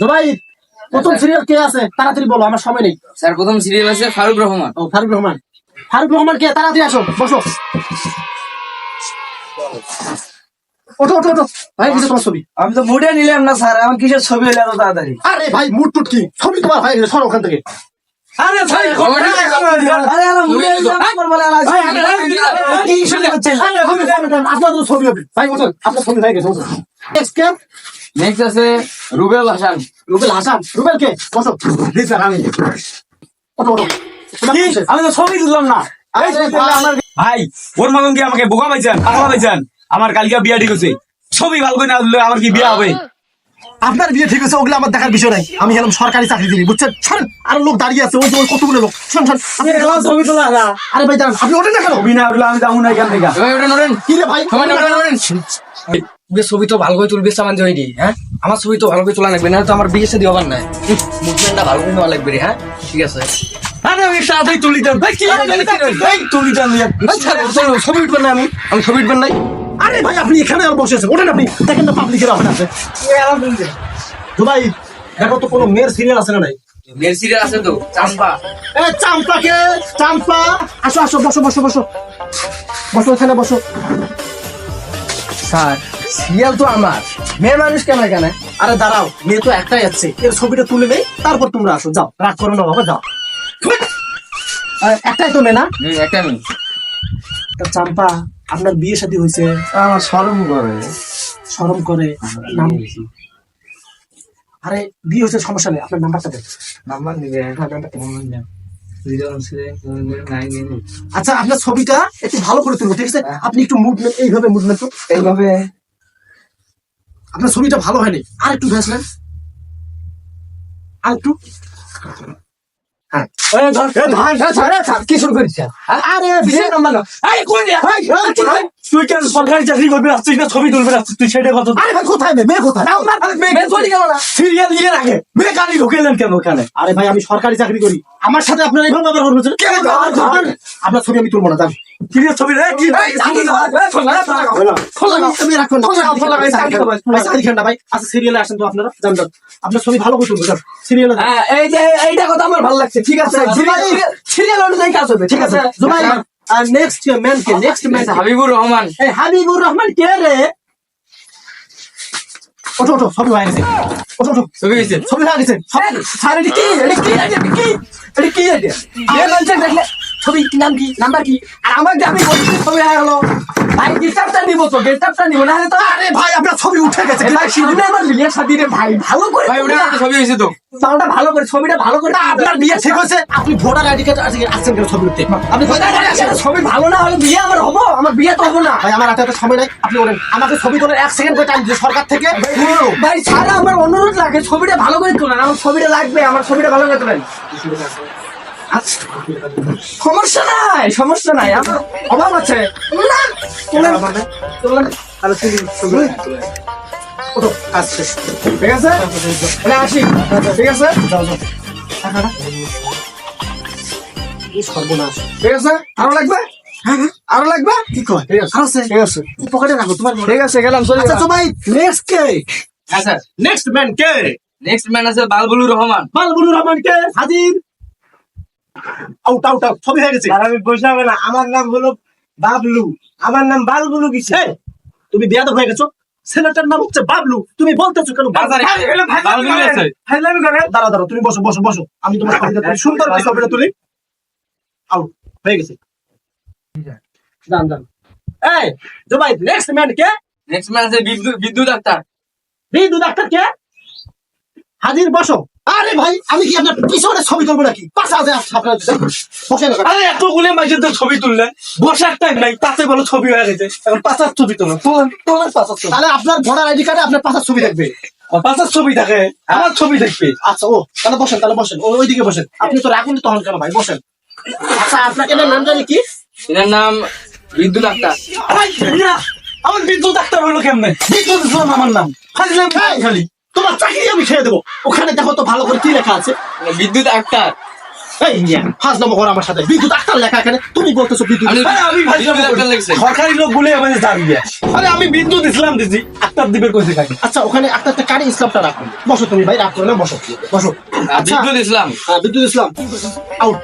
জবাই প্রথম সিরিয়াল কে আছে? তাড়াতাড়ি বলো আমার সময় নেই। স্যার প্রথম সিরিয়াল আছে ফারুক রহমান। ও ফারুক রহমান। ফারুক রহমান কে? তাড়াতাড়ি আসো বসো। ওঠো ওঠো ওঠো। ভাই কিছু তোমার ছবি। আমি তো মুডে নিলাম না স্যার। আমার কিসের ছবি হলে এত তাড়াতাড়ি? আরে ভাই মুড টুট কি? ছবি তোমার হয়ে গেছে সরো ওখান থেকে। আরে ভাই আরে আরে মুডে নিলাম আমার বলে ভাই, আরে, কি শুনে হচ্ছে। আরে, ছবি, হবে। ভাই ওঠেন আপনার ছবি হয়ে গেছে নেক্সট আছে রুবেল হাসান। রুবেল হাসান? রুবেল কে? বসো। জি স্যার আমি। ওঠো ওঠো? আমি তো ছবি তুললাম না। ভাই, আমার ওর মতন কি আমাকে বোকা পাইছেন? পাগলা পাইছেন? আমার কালকে বিয়া ঠিক আছে ছবি ভালো করে না আমার কি বিয়া হবে? আপনার বিয়ে ঠিক আছে ওগুলো আমার দেখার বিষয় নাই। আমি হলাম সরকারি চাকরি দিই বুঝছেন? ছাড়েন আরও লোক দাঁড়িয়ে আছে ওই যে ওই কতগুলো লোক। শোন শোন আপনি ছবি তোলা না। আরে ভাই দাঁড়ান। আপনি ওঠেন না কেন? উঠলে আমি যাব না এখান থেকে। ভাই ওটা নড়েন কি রে ভাই? সবাই নড়েন তুই ছবি তো ভালো করে তুলবি সামান জয়নি হ্যাঁ? আমার ছবি তো ভালো করে তোলা লাগবে না তো আমার বিয়ে সাথে হবার নাই। মুভমেন্টটা ভালো করে নেওয়া লাগবে রে হ্যাঁ? ঠিক আছে। আরে আমি সাথেই তুলি দেন ভাই কি ভাই তুলি দেন আচ্ছা, ছবি উঠবেন না আমি। আমি ছবি উঠবেন নাই। আরে ভাই আপনি এখানে আর বসে আছেন। ওঠেন আপনি। দেখেন না পাবলিকের ওখানে আছে তো ভাই দেখো তো কোনো মেয়ের সিরিয়াল আছে না নাই? মেয়ের সিরিয়াল আছে তো চাম্পা। এ চাম্পাকে চাম্পা? আসো আসো বসো বসো বসো। বসো এখানে বসো। স্যার সিরিয়াল তো আমার। মেয়ে মানুষ কেন এখানে? আরে দাঁড়াও মেয়ে তো একটাই আছে। এর ছবিটা তুলে নেই তারপর তোমরা আসো যাও রাগ করো না বাবা যাও। একটাই তো মেয়ে না? হুম একটা মেয়ে। চাম্পা আপনার বিয়ে শাদী হয়েছে? আমার শরম করে। শরম করে নাম আরে বিয়ে হয়েছে সমস্যা নেই আপনার নাম্বারটা দেন। নাম্বার নিবে আচ্ছা আপনার ছবিটা একটু ভালো করে তুলবো ঠিক আছে? আপনি একটু মুভমেন্ট এইভাবে মুভমেন্ট তো এইভাবে আপনার ছবিটা ভালো হয়নি। আর একটু ভেসলেন আর একটু। আরে ছবি ভাই আমি সরকারি চাকরি করি। আমার সাথে আপনার এইভাবে ব্যবহার করবেন? আপনার ছবি আমি তুলবো না সিরিয়াল ছবি আচ্ছা আপনারা ছবি ভালো করে তুলবো যান সিরিয়ালে যান। হ্যাঁ, এই যে এইটা কথা আমার ভালো লাগছে ঠিক আছে সিরিয়াল অনুযায়ী কাজ হবে ঠিক আছে জুবাই আর নেক্সট ম্যান কে নেক্সট ম্যান হাবিবুর রহমান এই হাবিবুর রহমান কে রে ওঠো ওঠো ছবি হয়ে গেছে ওঠো ওঠো ছবি হয়েছে ছবি হয়ে গেছে স্যার এটা কি এটা কি এটা কি এটা কি এটা দেখলে ছবি কি নাম কি নাম্বার কি আর আমার যে আমি বলছি ছবি হয়ে গেল ভাই গেটআপটা নিবো তো গেটআপটা নিবো না তো আরে ভাই আপনার ছবি উঠে গেছে। ভাই সামনে আমার বিয়ে শাদী রে ভাই ভালো করে ভাই ওটা ছবি হয়েছে তো। সাউন্ডটা ভালো করে ছবিটা ভালো করে আপনার বিয়ে ঠিক হয়েছে। আপনি ভোটার আইডি কার্ড আছেন কেন ছবি উঠতে? আপনি ভোটার আইডি আছেন ছবি ভালো না হলে বিয়ে আমার হব আমার বিয়ে তো হব না। ভাই আমার হাতে সময় নাই। আপনি বলেন আমাকে ছবি তোলার এক সেকেন্ড করে টাইম দিয়ে সরকার থেকে। ভাই সারা আমার অনুরোধ লাগে ছবিটা ভালো করে তোলেন আমার ছবিটা লাগবে আমার ছবিটা ভালো করে তোলেন। সমস্যা নাই সমস্যা নাই আমার অভাব আছে। ঠিক আছে? তাহলে আসি। ঠিক আছে? যাও যাও টাকাটা এই সর্বনাশ। ঠিক আছে? আরও লাগবে? আরও লাগবে? কি কয়? ঠিক আছে। ঠিক আছে। পকেটে রাখো তোমার ঠিক আছে গেলাম চলে আচ্ছা। নেক্সট কে? হ্যাঁ স্যার নেক্সট ম্যান কে? নেক্সট ম্যান আছে বালবুলুর রহমান। বালবুলুর রহমান কে? হাজির? আউট আউট আউট ছবি হয়ে গেছে। আর আমি বসাবে না। আমার নাম হলো বাবলু। আমার নাম বালবুলু কিসে? এই, তুমি বেয়াদব হয়ে গেছো। ছেলেটার নাম হচ্ছে বাবলু। তুমি বলতেছো কেন? বাজারে দাঁড়া দাঁড়া তুমি বসো বসো বসো। আমি তোমার ছবিটা সুন্দর ছবিটা তুলি। আউট হয়ে গেছে। দান দান এই জো ভাই নেক্সট ম্যান কে next man Bidyut Bidyut doctor. বিদু doctor কে? হাজির বসো। আরে ভাই আমি কি আপনার পিছনে ছবি তুলবো নাকি? পাশা আছে আপনার বসে না আরে এতগুলো মাইজের তো ছবি তুললেন বসার টাইম নাই তাতে বলো ছবি হয়ে গেছে। এখন পাঁচার ছবি তোলেন তোলেন তোলেন পাঁচার ছবি। তাহলে আপনার ভোটার আইডি কার্ডে আপনার পাশার ছবি দেখবে পাঁচার ছবি থাকে। আমার ছবি দেখবে। আচ্ছা ও তাহলে বসেন তাহলে বসেন। ও ওইদিকে বসেন। আপনি তো রাখুন তখন কেন ভাই? বসেন। আচ্ছা আপনাকে নাম জানি কি? এটার নাম বিদ্যুৎ ডাক্তার আরে, ইয়া, আমার বিদ্যুৎ ডাক্তার হলো কেমনে? বিদ্যুৎ আমার নাম। খালি খালি। তোমার চাকরি আমি ছেড়ে দেবো। ওখানে দেখো তো ভালো করে কি লেখা আছে? বিদ্যুৎ ডাক্তার এই মিয়া ফাঁস নম্বর করো আমার সাথে। বিদ্যুৎ আক্তার লেখা এখানে। তুমি বলতেছো বিদ্যুৎ আমি সরকারি লোক বলে আমাদের জানি আরে আমি বিদ্যুৎ ইসলাম দিছি আক্তার কইছে আচ্ছা ওখানে কারি ইসলামটা রাখো? বসো তুমি ভাই রাখো না বসো। বসো। আচ্ছা। বিদ্যুৎ ইসলাম। হ্যাঁ, বিদ্যুৎ ইসলাম। আউট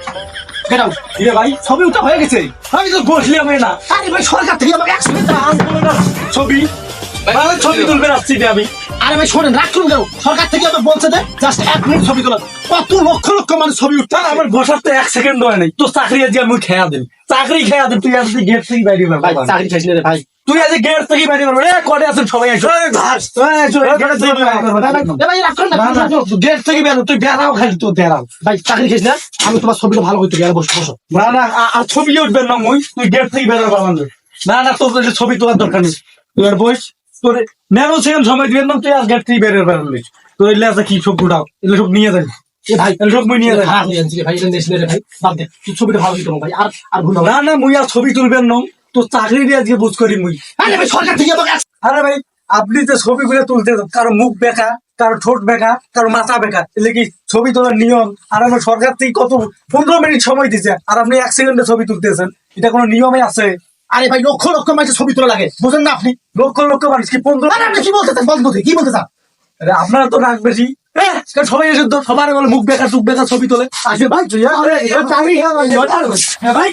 গেট আউট ইরে ভাই ছবি উঠা হয়ে গেছে। আমি তো বসলি আমি না। আরে ভাই সরকার থেকে আমাকে একশো ছবি। মানে ছবি তুলবে আসছি যে আমি। আরে ভাই শোনেন রাখুন কেন? সরকার থেকে আমাকে বলছে যে জাস্ট এক মিনিট ছবি তোলা। কত লক্ষ লক্ষ মানুষ ছবি উঠতে আমার বসার তো এক সেকেন্ড হয় নাই। তো চাকরি আজকে আমি খেয়া দিন চাকরি খেয়া দিন তুই আজকে গেট থেকে বাইরে ভাই চাকরি খাইছি না রে ভাই। তুই আজকে গেট থেকে বাইরে পারবি রে কটে আছেন? সবাই এসো ঘাস গেট থেকে বেরো তুই বেড়াও খালি তো বেড়াও। ভাই চাকরি খাইছি না? আমি তোমার ছবিটা ভালো করতে গেলে বসো বসো। না না আর ছবি উঠবে না মই। তুই গেট থেকে বেরো পারবেন না না তোর ছবি তোলার দরকার নেই। তুই আর বস তোর ন্যানো সেকেন্ড সময় দিবেন না তুই গেট থেকে তোর এলে আছে কি সব গুটাও এলে সব নিয়ে যাবি এ ভাই সব মুই নিয়ে যাবি আমি আনছি রে ভাই এটা নেস রে ভাই বাদ দে। ছবিটা ভালো দিতে ভাই আর আর ভুল না। না না মুই আর ছবি তুলবেন না। তোর চাকরি দিয়ে আজকে বুঝ করি মুই। আরে ভাই সরকার থেকে আরে ভাই আপনি যে ছবিগুলো তুলতে কারও মুখ বেকা কারও ঠোঁট বেকা কারও মাথা বেকা এলে কি ছবি তোলার নিয়ম? আর আমার সরকার থেকে কত পনেরো মিনিট সময় দিছে আর আপনি এক সেকেন্ডে ছবি তুলতেছেন এটা কোনো নিয়মে আছে? আরে ভাই লক্ষ লক্ষ মানুষের ছবি তোলা লাগে। বুঝেন না আপনি? লক্ষ লক্ষ মানুষ কি বন্ধু? আরে আপনি কি বলতে চান বন্ধু কি বলতে চান আরে আপনারা তো রাগ বেশি। কারণ সবাই এসে তো সবার বলে মুখ বেকার চুখ বেকার ছবি তোলে। আসে ভাই হ্যাঁ ভাই